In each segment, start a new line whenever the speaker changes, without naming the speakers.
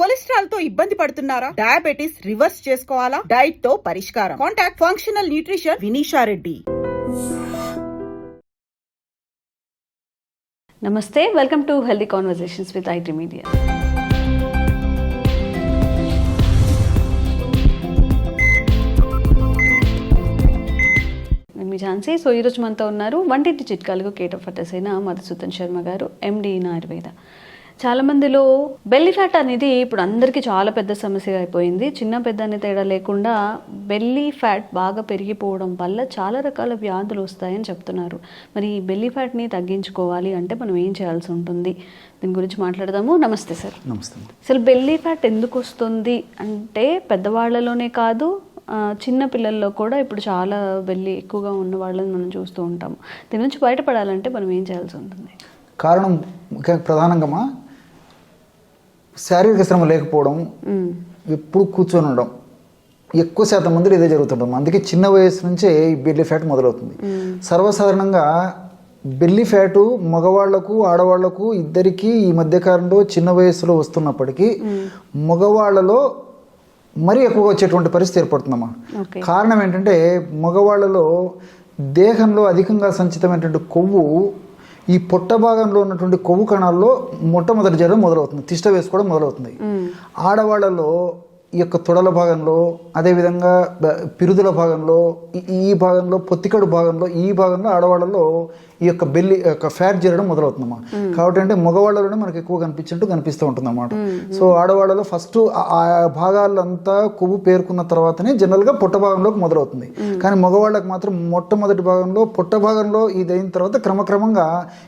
కొలెస్ట్రాల్తో ఇబ్బంది పడుతున్నారా? Diabetes reverse చేసుకోవాలా? డైట్తో పరిష్కారం. Contact functional nutrition Vinisha Reddy
నమస్తే welcome to healthy conversations with IT media me Jhansi. So ఈరోజు మనతో ఉన్నారు వంటింటి చిట్కాలకు కేట్ ఆఫ్ అయిన మధుసూదన్ శర్మ గారు ఎండి ఆయుర్వేద. చాలా మందిలో బెల్లీ ఫ్యాట్ అనేది ఇప్పుడు అందరికీ చాలా పెద్ద సమస్య అయిపోయింది. చిన్న పెద్ద అనే తేడా లేకుండా బెల్లీ ఫ్యాట్ బాగా పెరిగిపోవడం వల్ల చాలా రకాల వ్యాధులు వస్తాయని చెప్తున్నారు. మరి ఈ బెల్లీ ఫ్యాట్ని తగ్గించుకోవాలి అంటే మనం ఏం చేయాల్సి ఉంటుంది? దీని గురించి మాట్లాడదాము. నమస్తే సార్.
నమస్తే
అసలు బెల్లీ ఫ్యాట్ ఎందుకు వస్తుంది అంటే పెద్దవాళ్ళలోనే కాదు చిన్న పిల్లల్లో కూడా ఇప్పుడు చాలా బెల్లి ఎక్కువగా ఉన్న వాళ్ళని మనం చూస్తూ ఉంటాము. దీని నుంచి బయటపడాలంటే మనం ఏం చేయాల్సి ఉంటుంది?
కారణం ప్రధానంగా శారీరక శ్రమ లేకపోవడం. ఎప్పుడు కూర్చొని ఉండడం ఎక్కువ శాతం మందిలో ఇదే జరుగుతుంటాం అందుకే చిన్న వయసు నుంచే ఈ బెల్లి ఫ్యాట్ మొదలవుతుంది. సర్వసాధారణంగా బెల్లి ఫ్యాటు మగవాళ్ళకు ఆడవాళ్ళకు ఇద్దరికీ ఈ మధ్యకాలంలో చిన్న వయసులో వస్తున్నప్పటికీ మగవాళ్ళలో మరీ ఎక్కువగా వచ్చేటువంటి పరిస్థితి ఏర్పడుతుందమ్మా. కారణం ఏంటంటే మగవాళ్ళలో దేహంలో అధికంగా సంచితమైనటువంటి కొవ్వు ఈ పొట్ట భాగంలో ఉన్నటువంటి కొవ్వు కణాల్లో మొట్టమొదటి జరగడం మొదలవుతుంది. తిష్ట వేసుకోవడం మొదలవుతుంది. ఆడవాళ్ళలో ఈ యొక్క తొడల భాగంలో అదేవిధంగా పిరుదుల భాగంలో ఈ- భాగంలో పొత్తికడు భాగంలో ఈ భాగంలో ఆడవాళ్ళలో ఈ యొక్క బెల్లి యొక్క ఫ్యాట్ చేరడం మొదలవుతుందన్నమా కాబట్టి అంటే మగవాళ్ళలోనే మనకి ఎక్కువ కనిపించినట్టు కనిపిస్తూ ఉంటుంది అన్నమాట సో ఆడవాళ్ళలో ఫస్ట్ ఆ భాగాలంతా కొవ్వు పేర్కొన్న తర్వాతనే జనరల్గా పొట్ట భాగంలోకి మొదలవుతుంది. కానీ మగవాళ్ళకి మాత్రం మొట్టమొదటి భాగంలో పొట్ట భాగంలో ఇది అయిన తర్వాత క్రమక్రమంగా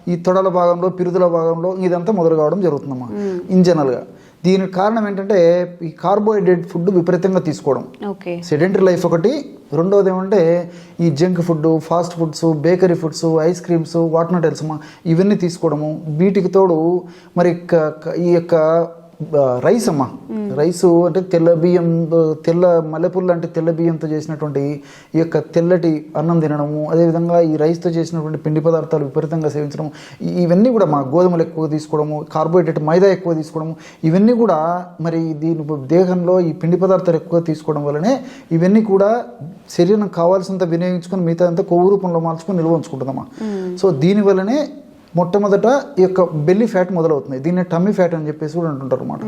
ఈ తొడల భాగంలో పిరుదుల భాగంలో ఇదంతా మొదలు కావడం జరుగుతుందమ్మా ఇన్ జనరల్గా. దీనికి కారణం ఏంటంటే ఈ కార్బోహైడ్రేట్ ఫుడ్ విపరీతంగా తీసుకోవడం.
ఓకే.
సెడెంటరీ లైఫ్ ఒకటి. రెండవది ఏమంటే ఈ junk food fast foods bakery foods ice creams what not ఇవన్నీ తీసుకోవడము. వీటికి తోడు మరి ఈ యొక్క రైస్ అమ్మా రైసు అంటే తెల్ల బియ్యం తెల్ల మల్లెపూలు లాంటి తెల్ల బియ్యంతో చేసినటువంటి ఈ యొక్క తెల్లటి అన్నం తినడము అదేవిధంగా ఈ రైస్తో చేసినటువంటి పిండి పదార్థాలు విపరీతంగా సేవించడం ఇవన్నీ కూడా మా గోధుమలు ఎక్కువ తీసుకోవడము కార్బోహైడ్రేట్ మైదా ఎక్కువ తీసుకోవడము ఇవన్నీ కూడా మరి దీని దేహంలో ఈ పిండి పదార్థాలు ఎక్కువ తీసుకోవడం వల్లనే ఇవన్నీ కూడా శరీరం కావాల్సినంత వినియోగించుకొని మిగతా అంతా కొవ్వు రూపంలో మార్చుకొని నిల్వ ఉంచుకుంటుందమ్మా సో దీని వల్లనే మొట్టమొదట ఈ యొక్క బెల్లి ఫ్యాట్ మొదలవుతుంది. దీన్ని టమ్మీ ఫ్యాట్ అని చెప్పేసి కూడా అంటుంటారు అనమాట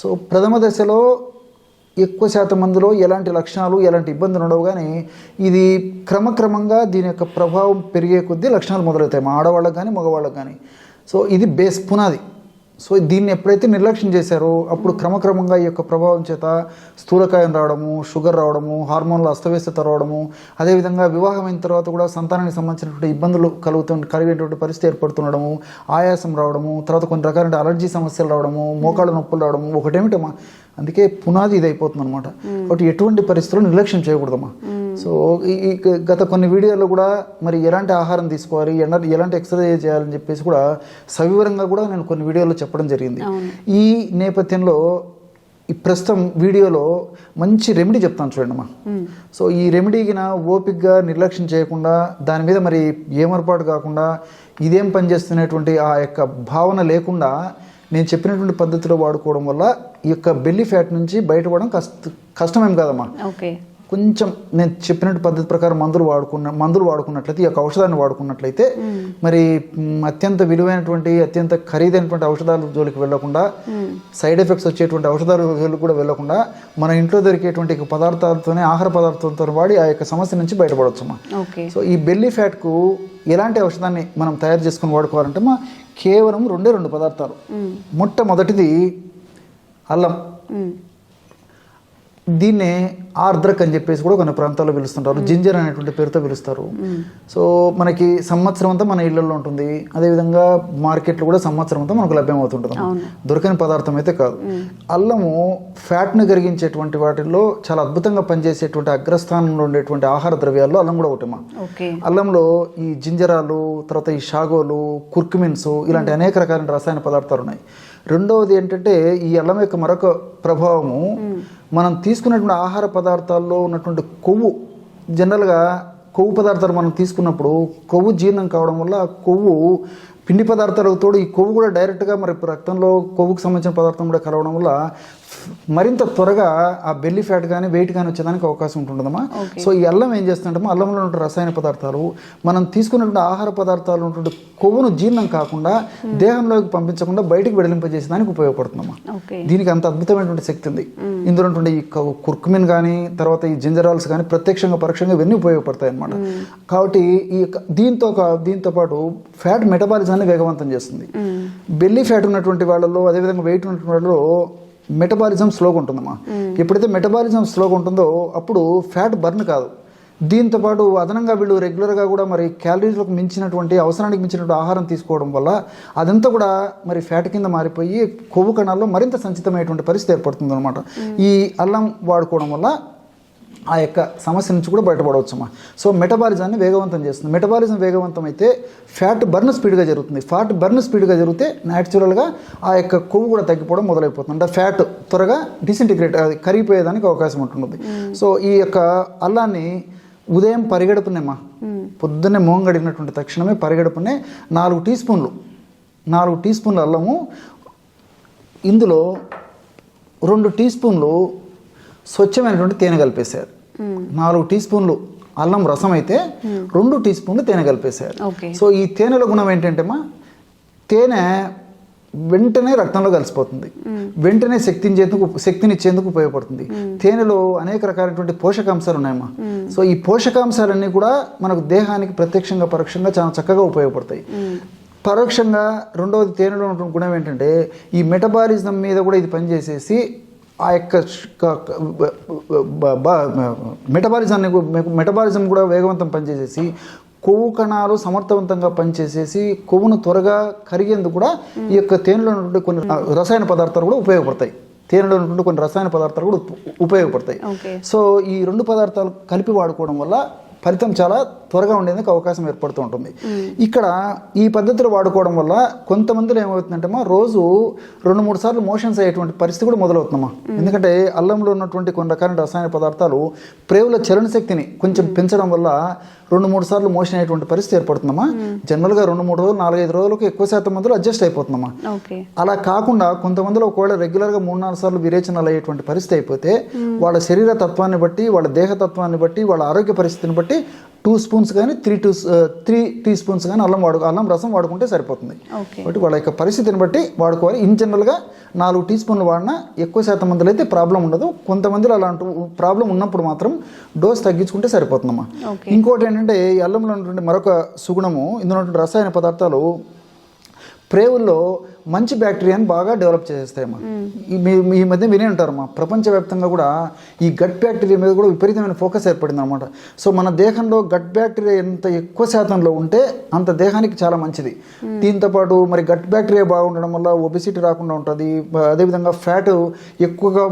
సో ప్రథమ దశలో ఎక్కువ శాతం మందిలో ఎలాంటి లక్షణాలు ఎలాంటి ఇబ్బందులు ఉండవు కానీ ఇది క్రమక్రమంగా దీని యొక్క ప్రభావం పెరిగే కొద్దీ లక్షణాలు మొదలవుతాయి. మా ఆడవాళ్ళకి కానీ మగవాళ్ళకి కానీ. సో ఇది బేస్ పునాది. సో దీన్ని ఎప్పుడైతే నిర్లక్ష్యం చేశారో అప్పుడు క్రమక్రమంగా ఈ యొక్క ప్రభావం చేత స్థూలకాయం రావడము షుగర్ రావడము హార్మోన్ల అస్తవ్యస్తత రావడము అదేవిధంగా వివాహమైన తర్వాత కూడా సంతానానికి సంబంధించినటువంటి ఇబ్బందులు కలుగుతు కలిగేటువంటి పరిస్థితి ఏర్పడుతుండడము ఆయాసం రావడము తర్వాత కొన్ని రకాల అలర్జీ సమస్యలు రావడము మోకాళ్ళ నొప్పులు రావడము ఒకటేమిటమ్మా? అందుకే పునాది ఇది అయిపోతుంది అనమాట కాబట్టి ఎటువంటి పరిస్థితుల్లో నిర్లక్ష్యం చేయకూడదమ్మా. సో ఈ గత కొన్ని వీడియోల్లో కూడా మరి ఎలాంటి ఆహారం తీసుకోవాలి ఎలాంటి ఎలాంటి ఎక్సర్సైజ్ చేయాలని చెప్పేసి కూడా సవివరంగా కూడా నేను కొన్ని వీడియోలో చెప్పడం జరిగింది. ఈ నేపథ్యంలో ఈ ప్రస్తుతం వీడియోలో మంచి రెమెడీ చెప్తాను చూడండి అమ్మా. సో ఈ రెమెడీకి నా ఓపిక్గా నిర్లక్ష్యం చేయకుండా దాని మీద మరి ఏమరపాటు కాకుండా ఇదేం పనిచేస్తున్నటువంటి ఆ యొక్క భావన లేకుండా నేను చెప్పినటువంటి పద్ధతిలో వాడుకోవడం వల్ల ఈ యొక్క బెల్లి ఫ్యాట్ నుంచి బయటపడడం కష్ట కష్టమేం కాదమ్మా.
ఓకే.
కొంచెం నేను చెప్పినట్టు పద్ధతి ప్రకారం మందులు వాడుకున్న మందులు వాడుకున్నట్లయితే ఈ యొక్క ఔషధాన్ని వాడుకున్నట్లయితే మరి అత్యంత విలువైనటువంటి అత్యంత ఖరీదైనటువంటి ఔషధాల జోలికి వెళ్ళకుండా సైడ్ ఎఫెక్ట్స్ వచ్చేటువంటి ఔషధాల జోలికి కూడా వెళ్ళకుండా మన ఇంట్లో దొరికేటువంటి పదార్థాలతోనే ఆహార పదార్థాలతో వాడి ఆ యొక్క సమస్య నుంచి బయటపడవచ్చు సో ఈ బెల్లీ ఫ్యాట్కు ఎలాంటి ఔషధాన్ని మనం తయారు చేసుకుని వాడుకోవాలంటే మా కేవలం రెండే రెండు పదార్థాలు. మొట్టమొదటిది అల్లం. దీన్నే ఆర్ద్రక్ అని చెప్పేసి కూడా కొన్ని ప్రాంతాల్లో పిలుస్తుంటారు. జింజర్ అనేటువంటి పేరుతో పిలుస్తారు. సో మనకి సంవత్సరం అంతా మన ఇళ్ళలో ఉంటుంది. అదేవిధంగా మార్కెట్లో కూడా సంవత్సరం అంతా మనకు లభ్యమవుతుంటుంది దొరకని పదార్థం అయితే కాదు. అల్లము ఫ్యాట్ను కరిగించేటువంటి వాటిల్లో చాలా అద్భుతంగా పనిచేసేటువంటి అగ్రస్థానంలో ఉండేటువంటి ఆహార ద్రవ్యాల్లో అల్లం కూడా ఒకటి మా
ఓకే.
అల్లంలో ఈ జింజరాలు తర్వాత ఈ షాగోలు కుర్కుమిన్స్ ఇలాంటి అనేక రకాలైన రసాయన పదార్థాలు ఉన్నాయి. రెండవది ఏంటంటే ఈ అల్లం యొక్క మరొక ప్రభావము మనం తీసుకున్నటువంటి ఆహార పదార్థాల్లో ఉన్నటువంటి కొవ్వు. జనరల్గా కొవ్వు పదార్థాలు మనం తీసుకున్నప్పుడు కొవ్వు జీర్ణం కావడం వల్ల కొవ్వు పిండి పదార్థాలకు తోడు ఈ కొవ్వు కూడా డైరెక్ట్గా మరి రక్తంలో కొవ్వుకు సంబంధించిన పదార్థం కూడా కలవడం వల్ల మరింత త్వరగా ఆ బెల్లి ఫ్యాట్ కానీ వెయిట్ కానీ వచ్చేదానికి అవకాశం ఉంటుందమ్మా. సో ఈ అల్లం ఏం చేస్తుంటే అల్లంలో ఉన్న రసాయన పదార్థాలు మనం తీసుకున్నటువంటి ఆహార పదార్థాలు ఉన్నటువంటి కొవ్వును జీర్ణం కాకుండా దేహంలోకి పంపించకుండా బయటికి వెడలింపజేసేదానికి ఉపయోగపడుతుందమ్మా. దీనికి అంత అద్భుతమైనటువంటి శక్తి ఉంది. ఇందులో ఈ కుర్కుమిన్ కానీ తర్వాత ఈ జింజరాల్స్ కానీ ప్రత్యక్షంగా పరోక్షంగా ఇవన్నీ ఉపయోగపడతాయి అన్నమాట. కాబట్టి ఈ దీంతో దీంతో పాటు ఫ్యాట్ మెటబాలిజాన్ని వేగవంతం చేస్తుంది. బెల్లీ ఫ్యాట్ ఉన్నటువంటి వాళ్ళలో అదేవిధంగా వెయిట్ ఉన్నటువంటి వాళ్ళలో మెటబాలిజం స్లోగా ఉంటుందమ్మా. ఎప్పుడైతే మెటబాలిజం స్లోగా ఉంటుందో అప్పుడు ఫ్యాట్ బర్న్ కాదు. దీంతో పాటు అదనంగా వీళ్ళు రెగ్యులర్గా కూడా మరి క్యాలరీలకు మించినటువంటి అవసరానికి మించినటువంటి ఆహారం తీసుకోవడం వల్ల అదంతా కూడా మరి ఫ్యాట్ కింద మారిపోయి కొవ్వు కణాల్లో మరింత సంచితమైనటువంటి పరిస్థితి ఏర్పడుతుంది అనమాట ఈ అల్లం వాడుకోవడం వల్ల ఆ యొక్క సమస్య నుంచి కూడా బయటపడవచ్చమ్మా సో మెటబాలిజాన్ని వేగవంతం చేస్తుంది. మెటబాలిజం వేగవంతం అయితే ఫ్యాట్ బర్న్ స్పీడ్గా జరుగుతుంది. ఫ్యాట్ బర్న్ స్పీడ్గా జరిగితే న్యాచురల్గా ఆ యొక్క కొవ్వు కూడా తగ్గిపోవడం మొదలైపోతుంది. అంటే ఫ్యాట్ త్వరగా డిసింటిగ్రేట్ అది కరిగిపోయేదానికి అవకాశం ఉంటుంది సో ఈ యొక్క అల్లాన్ని ఉదయం పరిగెడుపునేమ్మా పొద్దున్నే మోహం గడిగినటువంటి తక్షణమే పరిగెడుపునే నాలుగు టీ స్పూన్లు. నాలుగు టీ స్పూన్ల అల్లము. ఇందులో రెండు టీ స్పూన్లు స్వచ్ఛమైనటువంటి తేనె కలిపేశారు. నాలుగు టీ స్పూన్లు అల్లం రసం అయితే రెండు టీ స్పూన్లు తేనె కలిపేశారు. సో ఈ తేనెల గుణం ఏంటంటేమా తేనె వెంటనే రక్తంలో కలిసిపోతుంది. వెంటనే శక్తినిచ్చేందుకు శక్తినిచ్చేందుకు ఉపయోగపడుతుంది. తేనెలో అనేక రకాలైనటువంటి పోషకాంశాలు ఉన్నాయమ్మా. సో ఈ పోషకాంశాలన్నీ కూడా మనకు దేహానికి ప్రత్యక్షంగా పరోక్షంగా చాలా చక్కగా ఉపయోగపడతాయి. పరోక్షంగా రెండవది తేనెలో ఉన్నటువంటి గుణం ఏంటంటే ఈ మెటబాలిజం మీద కూడా ఇది పనిచేసేసి ఆ యొక్క మెటబాలిజాన్ని మెటబాలిజం కూడా వేగవంతం పనిచేసేసి కొవ్వు కణాలు సమర్థవంతంగా పనిచేసేసి కొవ్వును త్వరగా కరిగేందుకు కూడా ఈ యొక్క తేనెలో ఉన్నటువంటి కొన్ని రసాయన పదార్థాలు కూడా ఉపయోగపడతాయి. తేనెలో ఉన్నటువంటి కొన్ని రసాయన పదార్థాలు కూడా ఉప్- ఉపయోగపడతాయి. సో ఈ రెండు పదార్థాలు కలిపి వాడుకోవడం వల్ల ఫలితం చాలా త్వరగా ఉండేందుకు అవకాశం ఏర్పడుతూ ఉంటుంది. ఇక్కడ ఈ పద్ధతిలో వాడుకోవడం వల్ల కొంతమందిలో ఏమవుతుందంటే మా రోజు రెండు మూడు సార్లు మోషన్స్ అయ్యేటువంటి పరిస్థితి కూడా మొదలవుతుందమ్మా. ఎందుకంటే అల్లంలో ఉన్నటువంటి కొన్ని రకాల రసాయన పదార్థాలు ప్రేవుల చలన శక్తిని కొంచెం పెంచడం వల్ల రెండు మూడు సార్లు మోషన్ అయ్యేటువంటి పరిస్థితి ఏర్పడుతుందమ్మా. జనరల్గా రెండు మూడు రోజులు నాలుగైదు రోజులకు ఎక్కువ శాతం మందిలో అడ్జస్ట్ అయిపోతుందమ్మా. అలా కాకుండా కొంతమందిలో ఒకవేళ రెగ్యులర్గా మూడు నాలుగు సార్లు విరేచనాలు అయ్యేటువంటి పరిస్థితి అయిపోతే వాళ్ళ శరీర తత్వాన్ని బట్టి వాళ్ళ దేహ తత్వాన్ని బట్టి వాళ్ళ ఆరోగ్య పరిస్థితిని బట్టి టూ స్పూన్స్ కానీ three two three tea spoons కానీ అల్లం వాడు అల్లం రసం వాడుకుంటే సరిపోతుంది. కాబట్టి వాళ్ళ యొక్క పరిస్థితిని బట్టి వాడుకోవాలి. ఇన్ జనరల్గా నాలుగు టీ స్పూన్లు వాడినా ఎక్కువ శాతం మందిలో అయితే ప్రాబ్లం ఉండదు. కొంతమందిలో అలాంటి ప్రాబ్లం ఉన్నప్పుడు మాత్రం డోస్ తగ్గించుకుంటే సరిపోతుందమ్మా. ఇంకోటి ఏంటంటే ఈ అల్లంలో ఉన్నటువంటి మరొక సుగుణము ఇందులో రసాయన పదార్థాలు ప్రేవుల్లో మంచి బ్యాక్టీరియాని బాగా డెవలప్ చేసేస్తాయమ్మా. ఈ మధ్య వినే ఉంటారమ్మా. ప్రపంచవ్యాప్తంగా కూడా ఈ గట్ బ్యాక్టీరియా మీద కూడా విపరీతమైన ఫోకస్ ఏర్పడింది అనమాట సో మన దేహంలో గట్ బ్యాక్టీరియా ఎంత ఎక్కువ శాతంలో ఉంటే అంత దేహానికి చాలా మంచిది. దీంతో పాటు మరి గట్ బ్యాక్టీరియా బాగుండడం వల్ల ఒబిసిటీ రాకుండా ఉంటుంది. అదేవిధంగా ఫ్యాట్ ఎక్కువగా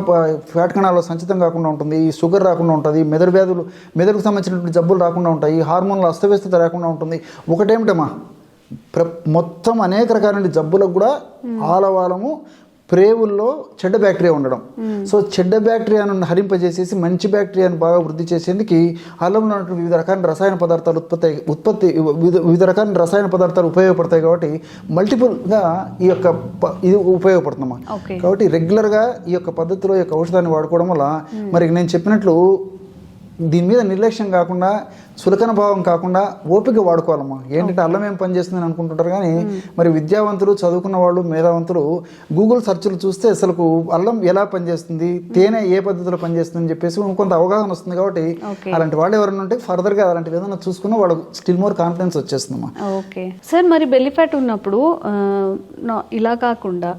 ఫ్యాట్ కణాల్లో సంచితం కాకుండా ఉంటుంది. ఈ షుగర్ రాకుండా ఉంటుంది. మెదడు వ్యాధులు మెదడుకు సంబంధించినటువంటి జబ్బులు రాకుండా ఉంటాయి. హార్మోన్ల అస్తవ్యస్తత రాకుండా ఉంటుంది. ఒకటేమిటమ్మా? ప్ర మొత్తం అనేక రకాలైన జబ్బులకు కూడా ఆలవాలము ప్రేవుల్లో చెడ్డ బ్యాక్టీరియా ఉండడం. సో చెడ్డ బ్యాక్టీరియాను హరింపజేసేసి మంచి బ్యాక్టీరియాను బాగా వృద్ధి చేసేందుకు అల్లంలో ఉన్నటువంటి వివిధ రకాల రసాయన పదార్థాలు ఉత్పత్తి ఉత్పత్తి వివిధ రకాల రసాయన పదార్థాలు ఉపయోగపడతాయి కాబట్టి మల్టిపుల్గా ఈ యొక్క ఇది ఉపయోగపడుతుందమ్మా. కాబట్టి రెగ్యులర్గా ఈ యొక్క పద్ధతిలో ఈ యొక్క ఔషధాన్ని వాడుకోవడం వల్ల మరి నేను చెప్పినట్లు దీని మీద నిర్లక్ష్యం కాకుండా చులకన భావం కాకుండా ఓపిక వాడుకోవాలమ్మా. ఏంటంటే అల్లం ఏం పనిచేస్తుందని అనుకుంటుంటారు కానీ మరి విద్యావంతులు చదువుకున్న వాళ్ళు మేధావంతులు గూగుల్ సెర్చ్లు చూస్తే అసలు అల్లం ఎలా పనిచేస్తుంది తేనె ఏ పద్ధతిలో పనిచేస్తుంది అని చెప్పేసి కొంత అవగాహన వస్తుంది కాబట్టి. అలాంటి వాళ్ళు ఎవరైనా ఉంటే ఫర్దర్గా అలాంటివి ఏదైనా చూసుకున్నా వాళ్ళకు స్టిల్ మోర్ కాన్ఫిడెన్స్ వచ్చేస్తుందమ్మా.
ఓకే. సార్ మరి బెల్లి ఫ్యాట్ ఉన్నప్పుడు ఇలా కాకుండా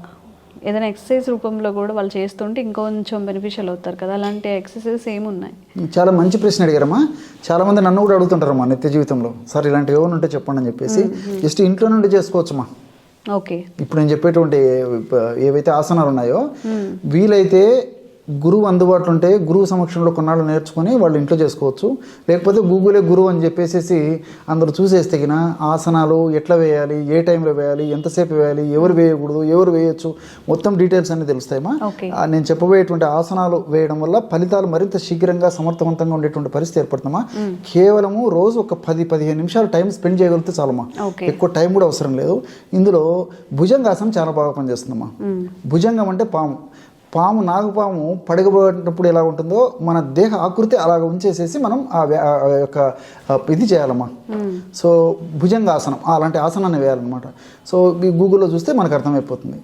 ఏదైనా ఎక్సర్సైజ్ రూపంలో కూడా వాళ్ళు చేస్తుంటే ఇంకొంచెం బెనిఫిషియల్ అవుతారు కదా. అలాంటి ఎక్సర్సైజెస్ ఏమున్నాయి
చాలా మంచి ప్రశ్న అడిగారమ్మా. చాలా మంది నన్ను కూడా అడుగుతుంటారమ్మా నిత్య జీవితంలో. సార్ ఇలాంటివి ఏమైనా ఉంటే చెప్పండి అని చెప్పేసి జస్ట్ ఇంట్లో నుండి చేసుకోవచ్చమ్మా.
ఓకే.
ఇప్పుడు నేను చెప్పేటువంటి ఏవైతే ఆసనాలు ఉన్నాయో వీలైతే గురువు అందుబాటులో ఉంటే గురువు సమక్షంలో కొన్నాళ్ళు నేర్చుకొని వాళ్ళు ఇంట్లో చేసుకోవచ్చు. లేకపోతే గూగులే గురువు అని చెప్పేసి అందరూ చూసేస్తే గిన ఆసనాలు ఎట్లా వేయాలి ఏ టైంలో వేయాలి ఎంతసేపు వేయాలి ఎవరు వేయకూడదు ఎవరు వేయొచ్చు మొత్తం డీటెయిల్స్ అన్ని తెలుస్తాయమ్మా. నేను చెప్పబోయేటువంటి ఆసనాలు వేయడం వల్ల ఫలితాలు మరింత శీఘ్రంగా సమర్థవంతంగా ఉండేటువంటి పరిస్థితి ఏర్పడుతుందమ్మా. కేవలము రోజు ఒక పది పదిహేను నిమిషాలు టైం స్పెండ్ చేయగలిగితే చాలమ్మా. ఎక్కువ టైం కూడా అవసరం లేదు. ఇందులో భుజంగాసనం చాలా బాగా పనిచేస్తుందమ్మా. భుజంగం అంటే పాము. పాము నాగపాము పడగబడినప్పుడు ఎలా ఉంటుందో మన దేహ ఆకృతి అలాగ ఉంచేసేసి మనం ఆ యొక్క ఇది చేయాలమ్మా. సో భుజంగాసనం అలాంటి ఆసనాన్ని వేయాలన్నమాట. సో ఈ గూగుల్లో చూస్తే మనకు అర్థమైపోతుంది.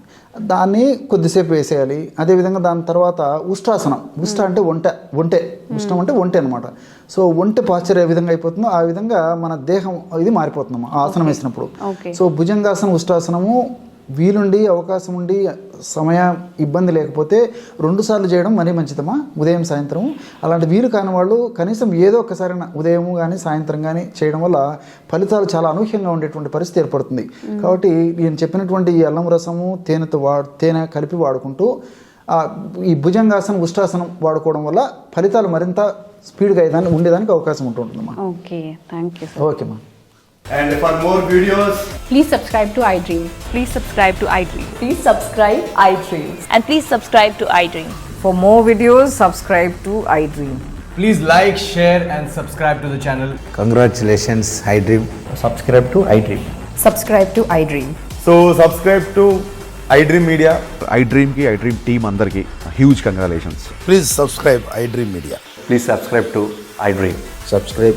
దాన్ని కొద్దిసేపు వేసేయాలి. అదేవిధంగా దాని తర్వాత ఉష్టాసనం. ఉష్ట అంటే ఒంటె ఒంటె ఉష్ణం అంటే ఒంటె అనమాట సో ఒంటె పాశ్చర్ ఏ విధంగా అయిపోతుందో ఆ విధంగా మన దేహం ఇది మారిపోతుందమ్మా ఆ ఆసనం వేసినప్పుడు. సో భుజంగాసనం ఉష్టాసనము వీలుండి అవకాశం ఉండి సమయ ఇబ్బంది లేకపోతే రెండు సార్లు చేయడం మరీ మంచిదమ్మా. ఉదయం సాయంత్రం అలాంటి వీలు కాని వాళ్ళు కనీసం ఏదో ఒక్కసారి ఉదయం కానీ సాయంత్రం కానీ చేయడం వల్ల ఫలితాలు చాలా అనూహ్యంగా ఉండేటువంటి పరిస్థితి ఏర్పడుతుంది. కాబట్టి నేను చెప్పినటువంటి ఈ అల్లం రసము తేనెతో వా తేనె కలిపి వాడుకుంటూ ఈ భుజంగాసనం ఉష్టాసనం వాడుకోవడం వల్ల ఫలితాలు మరింత స్పీడ్గా ఉండేదానికి అవకాశం ఉంటుందమ్మా.
ఓకే థ్యాంక్ యూ
ఓకేమ్మా
And for more videos,
please subscribe to iDream.
Please subscribe to iDream.
Please subscribe iDreams.
And please subscribe to iDream.
For more videos, subscribe to iDream.
Please like, share, and subscribe to the channel.
Congratulations, iDream.
Subscribe to iDream.
Subscribe to iDream.
So subscribe to iDream Media.
iDream ki iDream team under ki huge congratulations.
Please subscribe iDream Media.
Please subscribe to iDream.
Subscribe